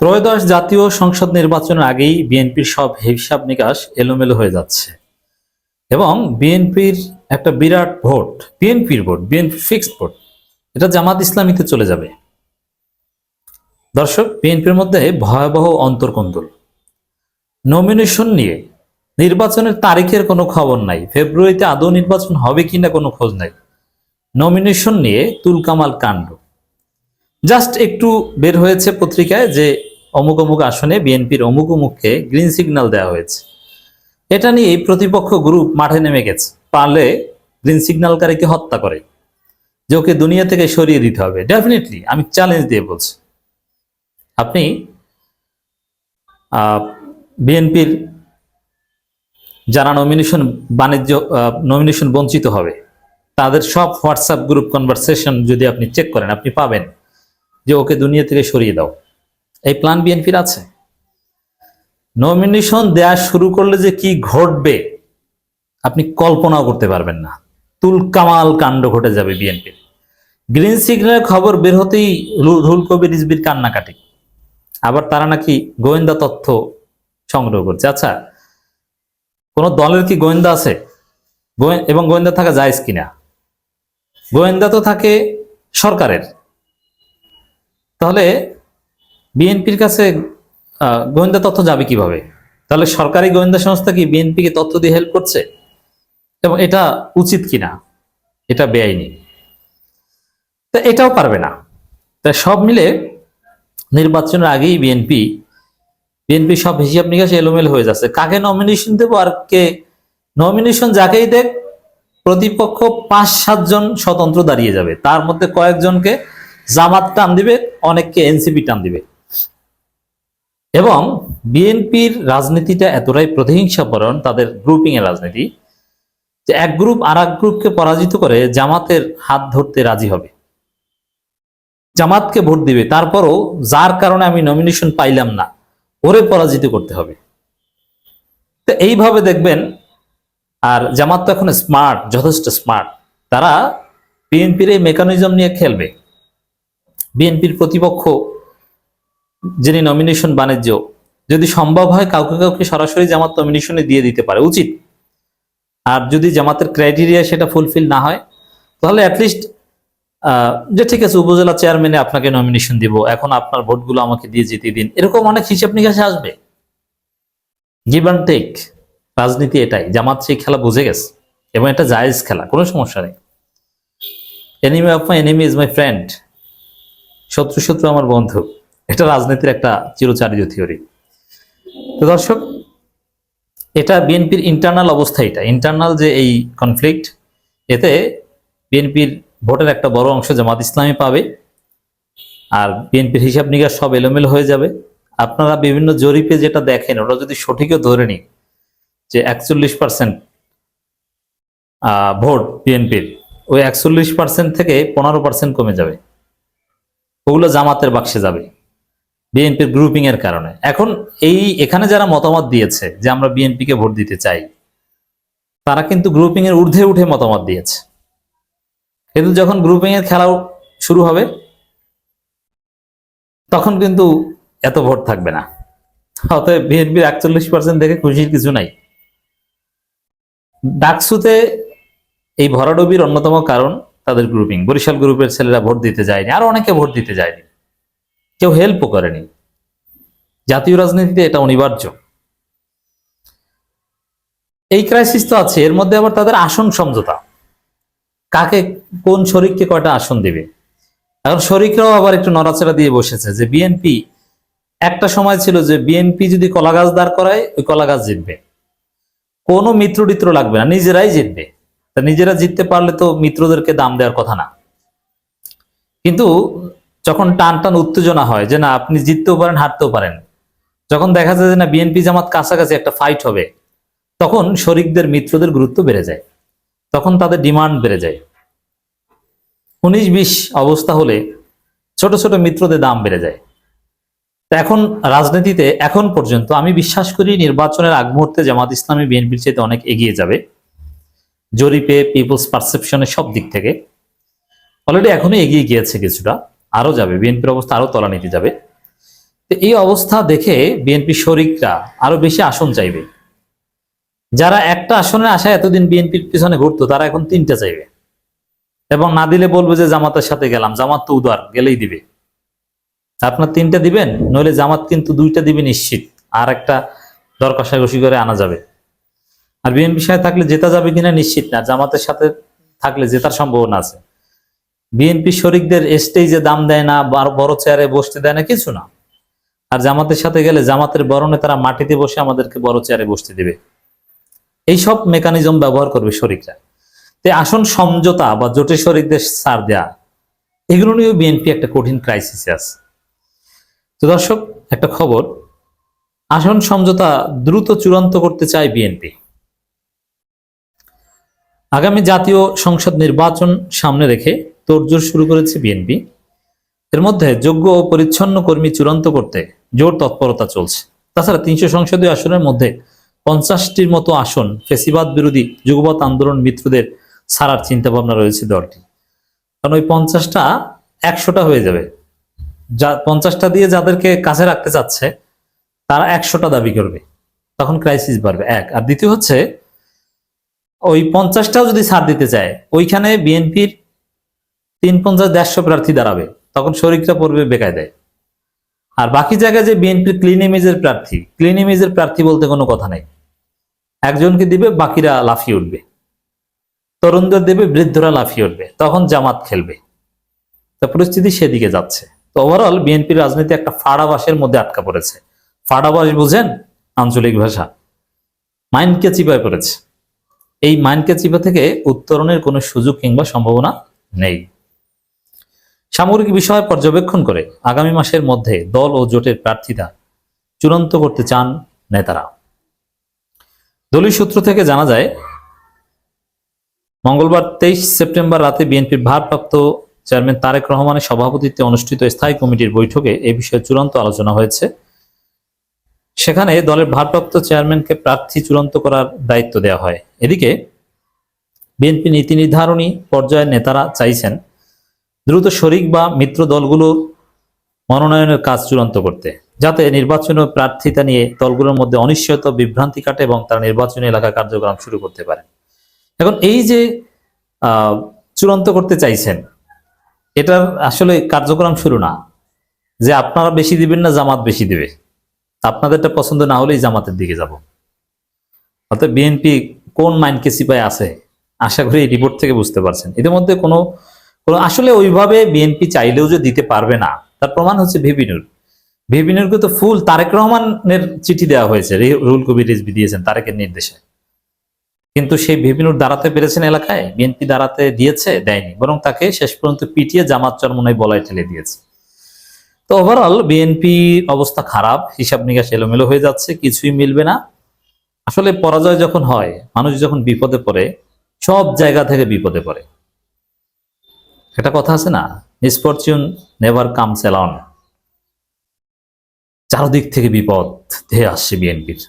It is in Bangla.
ত্রয়োদশ জাতীয় সংসদ নির্বাচনের আগেই বিএনপির সব হিসাব নিকাশ এলোমেলো হয়ে যাচ্ছে। এবং বিএনপির একটা বিরাট ভোট, বিএনপির ভোট, বিএনপি ফিক্সড ভোট, এটা জামাত ইসলামীতে চলে যাবে। দর্শক, বিএনপির মধ্যে ভয়াবহ অন্তর্কন্দল। নমিনেশন নিয়ে নির্বাচনের তারিখের কোনো খবর নাই। ফেব্রুয়ারিতে আদৌ নির্বাচন হবে কিনা কোনো খোঁজ নাই। নমিনেশন নিয়ে তুলকামাল কাণ্ড। জাস্ট একটু বের হয়েছে পত্রিকায় যে অমুক অমুক আসনে বিএনপির অমুক অমুককে গ্রিন সিগন্যাল দেওয়া হয়েছে। এটা নিয়ে প্রতিপক্ষ গ্রুপ মাঠে নেমে গেছে। পারলে গ্রিন সিগন্যালকারীকে হত্যা করে। যে ওকে দুনিয়া থেকে সরিয়ে দিতে হবে। ডেফিনেটলি আমি চ্যালেঞ্জ দিয়ে বলছি। আপনি বিএনপির যারা নমিনেশন বাণিজ্য নমিনেশন বঞ্চিত হবে, তাদের সব হোয়াটসঅ্যাপ গ্রুপ কনভারসেশন যদি আপনি চেক করেন, আপনি পাবেন যে ওকে দুনিয়া থেকে সরিয়ে দাও। এই প্ল্যান বিএনপির আছে? নমিনেশন দেয়া শুরু করলে যে কি ঘটবে, আপনি কল্পনাও করতে পারবেন না। তুলকামাল কাণ্ড ঘটে যাবে বিএনপির গ্রিন সিগন্যালের খবর বের হতেই রুহুল কবির রিজবির কান্নাকাটি। আবার তারা নাকি গোয়েন্দা তথ্য সংগ্রহ করছে। আচ্ছা কোন দলের কি গোয়েন্দা আছে? এবং গোয়েন্দা থাকা যায় কিনা? গোয়েন্দা তো থাকে সরকারের। তাহলে বিএনপির কাছে গোয়েন্দা তথ্য যাবে কীভাবে? তাহলে সরকারি গোয়েন্দা সংস্থা কি বিএনপিকে তথ্য দিয়ে হেল্প করছে? এবং এটা উচিত কিনা? এটা বেআইনি। তা এটাও পারবে না। তা সব মিলে নির্বাচনের আগেই বিএনপি বিএনপি সব হিসাব নিকাশ এলোমেলো হয়ে যাচ্ছে। কাকে নমিনেশন দেবো আর কে? নমিনেশন যাকেই দেখ, প্রতিপক্ষ পাঁচ সাতজন স্বতন্ত্র দাঁড়িয়ে যাবে। তার মধ্যে কয়েকজনকে জামাত টান দিবে, অনেককে এনসিপি টান দিবে। এবং বিএনপির রাজনীতিটা এতটাই প্রতিহিংসাপরণ তাদের গ্রুপিং এর রাজনীতি, যে এক গ্রুপ আর এক গ্রুপকে পরাজিত করে জামাতের হাত ধরতে রাজি হবে। জামাতকে ভোট দিবে, তারপরও যার কারণে আমি নমিনেশন পাইলাম না, ওরে পরাজিত করতে হবে। তো এইভাবে দেখবেন, আর জামাত তো এখন স্মার্ট যথেষ্ট স্মার্ট তারা বিএনপির এই মেকানিজম নিয়ে খেলবে। বিএনপির প্রতিপক্ষ যিনি নমিনেশন বাণিজ্য, যদি সম্ভব হয় কাউকে কাউকে সরাসরি জামাত নমিনেশনে দিয়ে দিতে পারে, উচিত। আর যদি জামাতের ক্রাইটেরিয়া সেটা ফুলফিল না হয়, তাহলে অ্যাটলিস্ট যে ঠিক আছে উপজেলা চেয়ারম্যানে আপনাকে নমিনেশন দিব, এখন আপনার ভোটগুলো আমাকে দিয়ে যেতে দিন, এরকম অনেক হিসাব নিকাশে আসবে। গিভ অ্যান্ড টেক রাজনীতি এটাই, জামাত সেই খেলা বুঝে গেছে, এবং এটা জায়েজ খেলা, কোনো সমস্যা নেই। Enemy of my enemy is my friend শত্রু শত্রু আমার বন্ধু। এটা রাজনীতির একটা চিরচারিত থিওরি। তো দর্শক, এটা বিএনপির ইন্টারনাল অবস্থা এটা। ইন্টারনাল যে এই কনফ্লিক্ট এতে বিএনপির ভোটের একটা বড় অংশ জামাত ইসলামী পাবে, আর বিএনপির হিসাব নিকাশ সব এলোমেলো হয়ে যাবে। আপনারা বিভিন্ন জরিপে যেটা দেখেন, ওটা যদি সঠিকও ধরে নিই, যে একচল্লিশ পার্সেন্ট ভোট বিএনপির, ওই একচল্লিশ পার্সেন্ট থেকে পনেরো পার্সেন্ট কমে যাবে। ওগুলো জামাতের বাক্সে যাবে। বিএনপির গ্রুপিং এর কারণে। এখন এই, এখানে যারা মতামত দিয়েছে যে আমরা বিএনপিকে ভোট দিতে চাই, তারা কিন্তু গ্রুপিং এর ঊর্ধ্বে উঠে মতামত দিয়েছে। কিন্তু যখন গ্রুপিং এর খেলাও শুরু হবে, তখন কিন্তু এত ভোট থাকবে না। অতএব বিএনপির একচল্লিশ পার্সেন্ট দেখে খুশির কিছু নাই। ডাকসুতে এই ভরাডবির অন্যতম কারণ তাদের গ্রুপিং বরিশাল গ্রুপের ছেলেরা ভোট দিতে যায়নি, আর অনেকে ভোট দিতে যায়নি। কেউ হেল্পও করেনি। জাতীয় রাজনীতিতে এটা অনিবার্য। এই ক্রাইসিস তো আছে, এর মধ্যে আবার তাদের আসন সমঝোতা। কাকে, কোন শরিককে কয়টা আসন দিবে? এখন শরিকরাও আবার একটু নড়াচড়া দিয়ে বসেছে যে বিএনপি একটা সময় ছিল যে বিএনপি যদি কলা গাছ দাঁড় করায়, ওই কলা গাছ জিতবে। কোনো মিত্র টিত্র লাগবে না, নিজেরাই জিতবে। নিজেরা জিততে পারলে তো মিত্রদেরকে দাম দেওয়ার কথা না। কিন্তু যখন টান টান উত্তেজনা হয় যে না, আপনি জিততেও পারেন, হারতেও পারেন। যখন দেখা যায় যে না, বিএনপি জামাত কাছাকাছি একটা ফাইট হবে, তখন শরিকদের মিত্রদের গুরুত্ব বেড়ে যায়। তখন তাদের ডিমান্ড বেড়ে যায়। উনিশ বিশ অবস্থা হলে ছোট ছোট মিত্রদের দাম বেড়ে যায়। এখন রাজনীতিতে, এখন পর্যন্ত আমি বিশ্বাস করি নির্বাচনের আগ মুহূর্তে জামাত ইসলামী বিএনপির চাইতে অনেক এগিয়ে যাবে। জরিপে পিপলস পারসেপশনের সব দিক থেকে। অলরেডি এখনও এগিয়ে গিয়েছে কিছুটা। আরও যাবে বিএনপির অবস্থা আরও তলানিতে যাবে। তো এই অবস্থা দেখে বিএনপি শরিকরা আরও বেশি আসন চাইবে। যারা একটা আসনের আশায় এতদিন বিএনপির পিছনে ঘুরতো, তারা এখন তিনটা চাইবে। এবং না দিলে বলবে যে জামাতের সাথে গেলাম, জামাত তো উদার, গেলেই দিবে। আপনার তিনটা দিবেন, নইলে জামাত কিন্তু দুইটা দিবে নিশ্চিত, আর একটা দর করে আনা যাবে। আর বিএনপির সাথে থাকলে জেতা যাবে কিনা নিশ্চিত না, জামাতের সাথে থাকলে জেতার সম্ভাবনা আছে। বিএনপি শরিকদের স্টেজে দাম দেয় না বড় চেয়ারে বসতে দেয় না, কিছু না। আর জামাতের সাথে গেলে জামাতের বরণে তারা মাটিতে বসে আমাদেরকে বড় চেয়ারে বসতে দিবে। এইসব মেকানিজম ব্যবহার করবে শরিকরা। তে আসন সমঝোতা বা জোটের শরিকদের সার দেয়া, এগুলো নিয়েও বিএনপি একটা কঠিন ক্রাইসিসে আছে। তো দর্শক, একটা খবর। আসন সমঝোতা দ্রুত চূড়ান্ত করতে চায় বিএনপি আগামী জাতীয় সংসদ নির্বাচন সামনে রেখে তোড়জোড় শুরু করেছে বিএনপি। এর মধ্যে যোগ্য ও পরিচ্ছন্ন কর্মী চূড়ান্ত করতে জোর তৎপরতা চলছে। তাছাড়া তিনশো সংসদীয় আসনের মধ্যে পঞ্চাশটির মতো আসন ফেসিবাদ বিরোধী যুগপৎ আন্দোলন মিত্রদের ছাড়ার চিন্তা ভাবনা রয়েছে দলটি। কারণ ওই পঞ্চাশটা একশোটা হয়ে যাবে। যা পঞ্চাশটা দিয়ে যাদেরকে কাছে রাখতে চাচ্ছে, তারা একশোটা দাবি করবে। তখন ক্রাইসিস বাড়বে, এক। আর দ্বিতীয় হচ্ছে, ওই পঞ্চাশটাও যদি ছাড় দিতে চায়, ওইখানে বিএনপির তিন পঞ্চাশ দেড়শো প্রার্থী দাঁড়াবে, তখন শরিকরা পড়বে বেকায় দেয় আর বাকি জায়গায় যে বিএনপির ক্লিন ইমেজের প্রার্থী ক্লিন ইমেজের প্রার্থী বলতে কোনো কথা নেই। একজনকে দিবে, বাকিরা লাফিয়ে উঠবে। তরুণদের দেবে, বৃদ্ধরা লাফিয়ে উঠবে। তখন জামাত খেলবে। তো পরিস্থিতি সেদিকে যাচ্ছে। তো ওভারঅল বিএনপির রাজনীতি একটা ফাড়াবাসের মধ্যে আটকা পড়েছে। ফাড়াবাস বুঝেন, আঞ্চলিক ভাষা। মাইন্ডকে চিপায় পড়েছে। এই মাইন্ডকে চিপা থেকে উত্তরণের কোনো সুযোগ কিংবা সম্ভাবনা নেই। সামগ্রিক বিষয় পর্যবেক্ষণ করে আগামী মাসের মধ্যে দল ও জোটের প্রার্থীরা চূড়ান্ত করতে চান নেতারা। দলীয় সূত্র থেকে জানা যায়, মঙ্গলবার তেইশ সেপ্টেম্বর রাতে বিএনপির ভারপ্রাপ্ত চেয়ারম্যান তারেক রহমানের সভাপতিত্বে অনুষ্ঠিত স্থায়ী কমিটির বৈঠকে এ বিষয়ে চূড়ান্ত আলোচনা হয়েছে। সেখানে দলের ভারপ্রাপ্ত চেয়ারম্যানকে প্রার্থী চূড়ান্ত করার দায়িত্ব দেওয়া হয়। এদিকে বিএনপি নীতি নির্ধারণী পর্যায়ের নেতারা চাইছেন দ্রুত শরিক বা মিত্র দলগুলোর মনোনয়নের কাজ চূড়ান্ত করতে। যাতে নির্বাচনী প্রার্থিতা নিয়ে দলগুলোর মধ্যে অনিশ্চয়তা, বিভ্রান্তি কাটে এবং তারা নির্বাচনী এলাকা কার্যক্রম শুরু করতে পারে এখন এই যে চূড়ান্ত করতে চাইছেন, এটার আসলে কার্যক্রম শুরু না। যে আপনারা বেশি দিবেন না, জামাত বেশি দিবে। আপনাদেরটা পছন্দ না হলেই জামাতের দিকে যাব। অর্থাৎ বিএনপি কোন মাইন্ডকে সিপাই আছে? আশা করি এই রিপোর্ট থেকে বুঝতে পারছেন। এদের মধ্যে কোনো কোনো আসলে ওইভাবে বিএনপি চাইলেও যে দিতে পারবে না, তার প্রমাণ হচ্ছে ভিবিনুর। ভিবিনুরকে তো ফুল তারেক রহমানের চিঠি দেওয়া হয়েছে রুল কবির রিজভি দিয়েছেন তারেকের নির্দেশে। কিন্তু সেই ভিবিনুর দাঁড়াতে পেরেছেন এলাকায় বিএনপি দাঁড়াতে দিয়েছে, দেয়নি, বরং তাকে শেষ পর্যন্ত পিটিয়ে জামাত চরমনায় বলায় ঠেলে দিয়েছে। তো ওভারঅল বিএনপি অবস্থা খারাপ, হিসাব নিকাশ এলোমেলো হয়ে যাচ্ছে, কিছুই মিলবে না। আসলে পরাজয় যখন হয়, মানুষ যখন বিপদে পড়ে, সব জায়গা থেকে বিপদে পড়ে। একটা কথা আছে না? মিসফরচুন নেভার কামস অ্যালন চারদিক থেকে বিপদ ধেয়ে আসছে বিএনপির